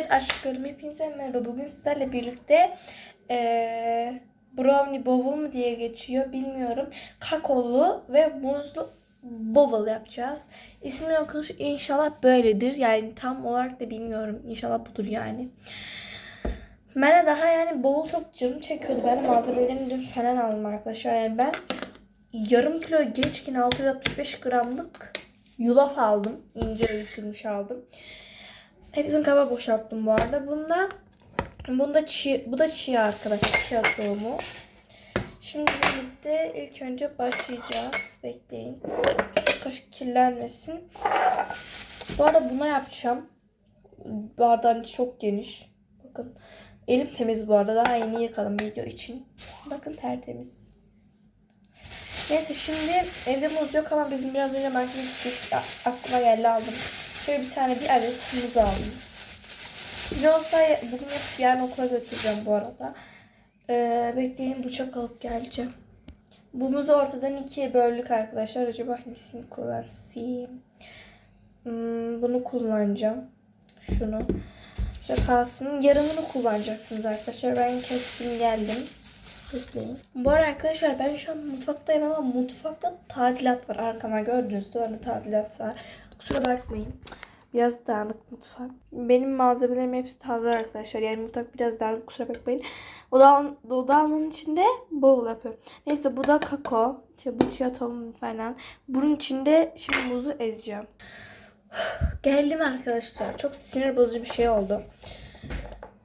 Evet aşklarım hepinize merhaba. Bugün sizlerle birlikte eee brownie bowl mu diye geçiyor bilmiyorum. Kakaolu ve muzlu bowl yapacağız. İsmi okunuş inşallah böyledir. Yani tam olarak da bilmiyorum. İnşallah budur yani. De daha yani bowl çok canım çekiyordu. Ben malzemelerini dün falan aldım arkadaşlar. Yani ben yarım kilo geçkin 665 gramlık yulaf aldım. İnce öğütülmüş aldım. Hepsini kaba boşalttım bu arada. Bunda bunda çiğ, bu da çiğ arkadaşlar. Çiğ tohumu. Şimdi birlikte ilk önce başlayacağız. Bekleyin. Şu kaşık kirlenmesin. Bu arada buna yapacağım. Bardağın çok geniş. Bakın. Elim temiz bu arada. Daha yeni yıkadım video için. Bakın tertemiz. Neyse şimdi evde muz yok ama bizim biraz önce markete gittik. Aklıma geldi aldım. Şöyle bir tane bir adet muz aldım. Bir olsa bugün yapıp yarın okula götüreceğim bu arada. Ee, bekleyin bıçak alıp geleceğim. Bu muzu ortadan ikiye böldük arkadaşlar. Acaba hangisini kullansayım? Hmm, bunu kullanacağım. Şunu. Şöyle kalsın. Yarımını kullanacaksınız arkadaşlar. Ben kestim geldim. Bekleyin. Bu arada arkadaşlar ben şu an mutfaktayım ama mutfakta tadilat var. Arkama gördüğünüz duvarda tadilat var. Kusura bakmayın. Biraz dağınık mutfak. Benim malzemelerim hepsi taze arkadaşlar. Yani mutfak biraz dağınık kusura bakmayın. O dağın, o dağının içinde bowl yapıyorum. Neyse bu da kakao. İşte bu tohum falan. Bunun içinde şimdi muzu ezeceğim. Geldim arkadaşlar. Çok sinir bozucu bir şey oldu.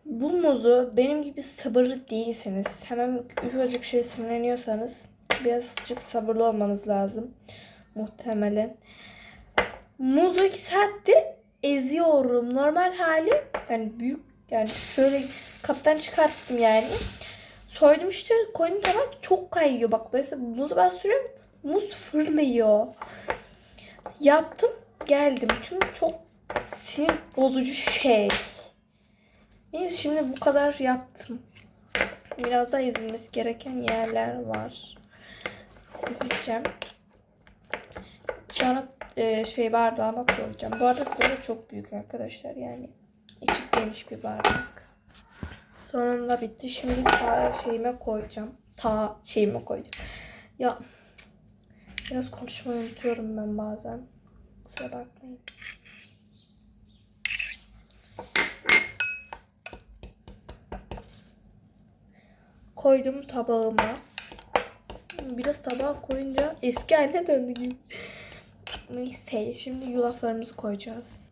Bu muzu benim gibi sabırlı değilseniz, hemen ufacık şey sinirleniyorsanız birazcık sabırlı olmanız lazım. Muhtemelen. Muzu 2 saattir eziyorum. Normal hali yani büyük yani şöyle kaptan çıkarttım yani. Soydum işte koydum tamam çok kayıyor. Bak mesela muzu ben sürüyorum muz fırlıyor. Yaptım geldim. Çünkü çok sinir bozucu şey. Neyse şimdi bu kadar yaptım. Biraz daha ezilmesi gereken yerler var. Ezeceğim. Sonra e, şey bardağıma koyacağım. Bu arada böyle çok büyük arkadaşlar yani. içi geniş bir bardak. Sonunda bitti. Şimdi ta şeyime koyacağım. Ta şeyime koydum. Ya biraz konuşmayı unutuyorum ben bazen. Kusura bakmayın. Koydum tabağıma. Biraz tabağa koyunca eski haline döndü gibi. Neyse şimdi yulaflarımızı koyacağız.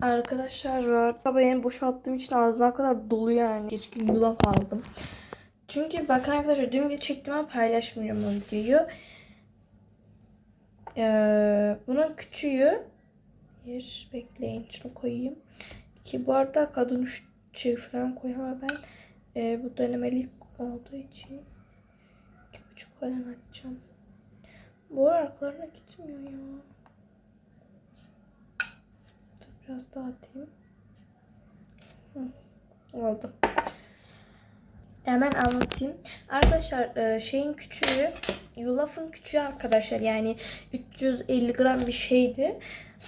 Arkadaşlar var. Tabağı boşalttığım için ağzına kadar dolu yani. Geçkin yulaf aldım. Çünkü bakın arkadaşlar dün ama paylaşmayacağım o videoyu. Ee, bunun küçüğü bir bekleyin şunu koyayım. Ki bu arada kadın üç şey falan koyuyor ama ben e, bu denemelik olduğu için iki buçuk falan açacağım. Bu arkalarına gitmiyor ya. Biraz daha atayım. Hı, oldu. Hemen anlatayım. Arkadaşlar e, şeyin küçüğü, yulafın küçüğü arkadaşlar yani 350 gram bir şeydi.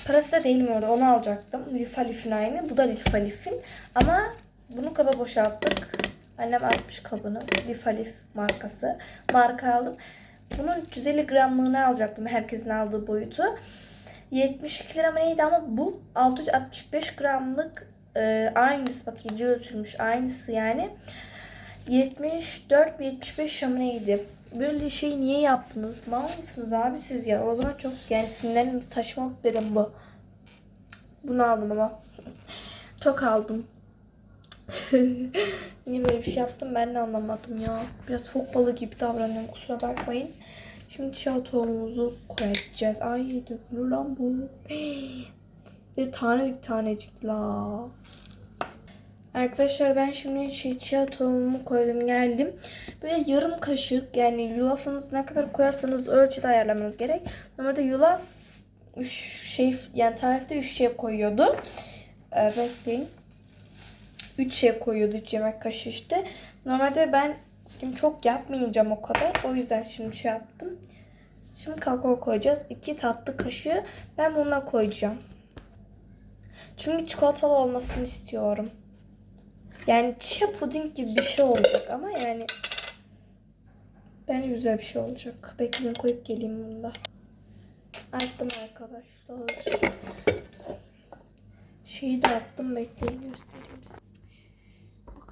Parası da değil mi orada onu alacaktım. Lifalif'in aynı. Bu da Lifalif'in. Ama bunu kaba boşalttık. Annem atmış kabını. Lifalif markası. Marka aldım. Bunun 350 gramlığını alacaktım. Herkesin aldığı boyutu. 72 lira mı neydi ama bu 665 gramlık e, aynısı bak ince ölçülmüş aynısı yani. 74 mi 75 lira mı neydi? Böyle şey niye yaptınız? Mal mısınız abi siz ya? O zaman çok yani sinirlerim saçmalık dedim bu. Bunu aldım ama. çok aldım. Niye böyle bir şey yaptım ben de anlamadım ya. Biraz fok balığı gibi davranıyorum kusura bakmayın. Şimdi çiğ tohumumuzu koyacağız. Ay dökülür lan bu. Bir tanecik tanecik la. Arkadaşlar ben şimdi şey chia tohumumu koydum geldim. Böyle yarım kaşık yani yulafınız ne kadar koyarsanız ölçüde ayarlamanız gerek. Normalde yulaf üç şey yani tarifte 3 şey koyuyordu. Ee, bekleyin. 3 şey koyuyordu 3 yemek kaşığı işte. Normalde ben şimdi çok yapmayacağım o kadar. O yüzden şimdi şey yaptım. Şimdi kakao koyacağız. 2 tatlı kaşığı ben bununla koyacağım. Çünkü çikolatalı olmasını istiyorum. Yani chia puding gibi bir şey olacak ama yani bence güzel bir şey olacak. Bekleyin koyup geleyim bunu da. Attım arkadaşlar. Şeyi de attım bekleyin göstereyim size.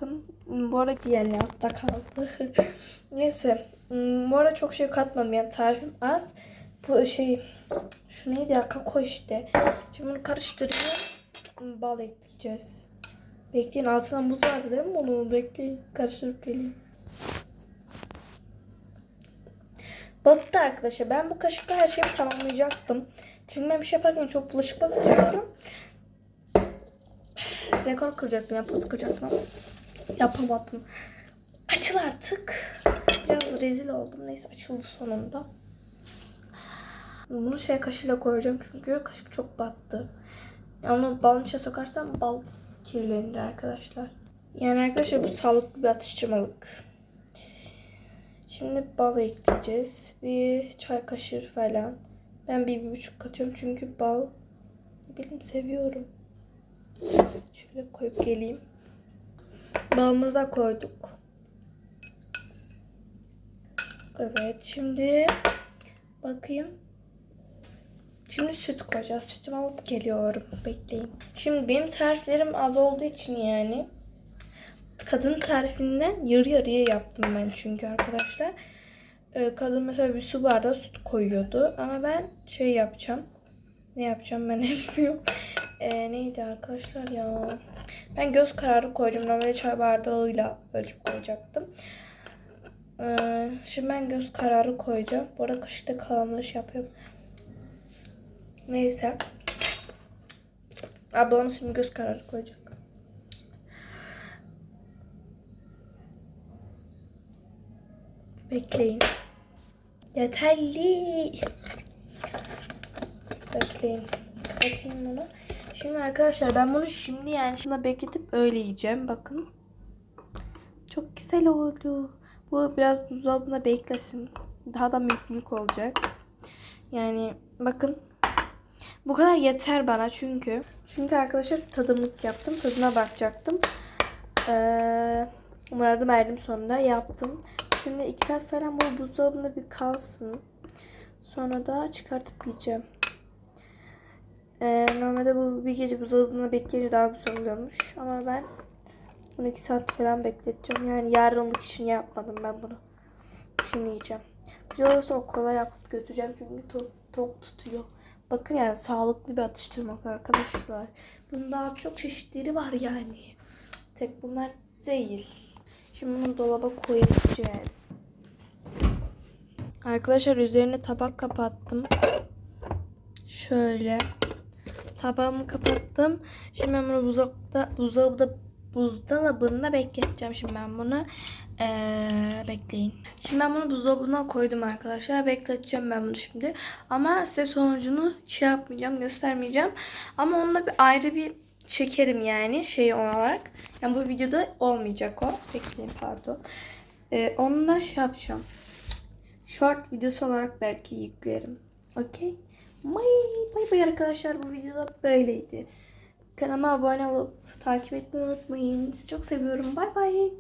Bakın arada diğerleri altta kaldı. Neyse hmm, bu arada çok şey katmadım yani tarifim az. Bu şey şu neydi ya kakao işte. Şimdi bunu karıştırıyorum. Bal ekleyeceğiz. Bekleyin altına muz vardı değil mi onu bekleyin karıştırıp geleyim. Battı arkadaşlar. Ben bu kaşıkla her şeyi tamamlayacaktım. Çünkü ben bir şey yaparken çok bulaşık batırıyorum. Rekor kıracaktım, yapmadı kıracaktım yapamadım. Açıl artık. Biraz rezil oldum. Neyse açıldı sonunda. Bunu şey kaşığıyla koyacağım çünkü kaşık çok battı. Yani onu balın içine sokarsam bal kirlenir arkadaşlar. Yani arkadaşlar bu sağlıklı bir atıştırmalık. Şimdi bal ekleyeceğiz. Bir çay kaşığı falan. Ben bir, bir buçuk katıyorum çünkü bal ne bileyim seviyorum. Şöyle koyup geleyim. Balımızı da koyduk. Evet şimdi bakayım. Şimdi süt koyacağız. Sütümü alıp geliyorum. Bekleyin. Şimdi benim tariflerim az olduğu için yani kadın tarifinden yarı yarıya yaptım ben çünkü arkadaşlar. Ee, kadın mesela bir su bardağı süt koyuyordu. Ama ben şey yapacağım. Ne yapacağım ben bilmiyorum. Ee, neydi arkadaşlar ya? Ben göz kararı koydum. Normalde çay bardağıyla ölçüp koyacaktım. Ee, şimdi ben göz kararı koyacağım. Bu arada kaşıkta kalanları şey yapıyorum. Neyse. Ablam şimdi göz kararı koyacak. Bekleyin. Yeterli. Bekleyin. Kapatayım bunu. Şimdi arkadaşlar ben bunu şimdi yani şimdi bekletip öyle yiyeceğim. Bakın. Çok güzel oldu. Bu biraz buzdolabına beklesin. Daha da büyük olacak. Yani bakın. Bu kadar yeter bana çünkü. Çünkü arkadaşlar tadımlık yaptım. Tadına bakacaktım. Ee, Murat'ı verdim sonunda yaptım. Şimdi 2 saat falan bu buzdolabında bir kalsın. Sonra da çıkartıp yiyeceğim. Ee, normalde bu bir gece buzdolabında bekleyince daha güzel oluyormuş. Ama ben bunu 2 saat falan bekleteceğim. Yani yarınlık için yapmadım ben bunu. Şimdi yiyeceğim. Güzel olursa okula yapıp götüreceğim çünkü tok, tok tutuyor. Bakın yani sağlıklı bir atıştırmak arkadaşlar. Bunun daha çok çeşitleri var yani. Tek bunlar değil. Şimdi bunu dolaba koyacağız. Arkadaşlar üzerine tabak kapattım. Şöyle. Tabağımı kapattım. Şimdi ben bunu buzdolabında, buzdolabında, buzdolabında bekleteceğim. Şimdi ben bunu ee, bekleyin. Şimdi ben bunu buzdolabına koydum arkadaşlar. Bekleteceğim ben bunu şimdi. Ama size sonucunu şey yapmayacağım, göstermeyeceğim. Ama onunla bir ayrı bir çekerim yani şey olarak. Yani bu videoda olmayacak o. Bekleyin pardon. Ee, onunla şey yapacağım. Short videosu olarak belki yüklerim. Okey. Bay bay bay arkadaşlar bu videoda böyleydi. Kanalıma abone olup takip etmeyi unutmayın. Sizi çok seviyorum. Bay bay.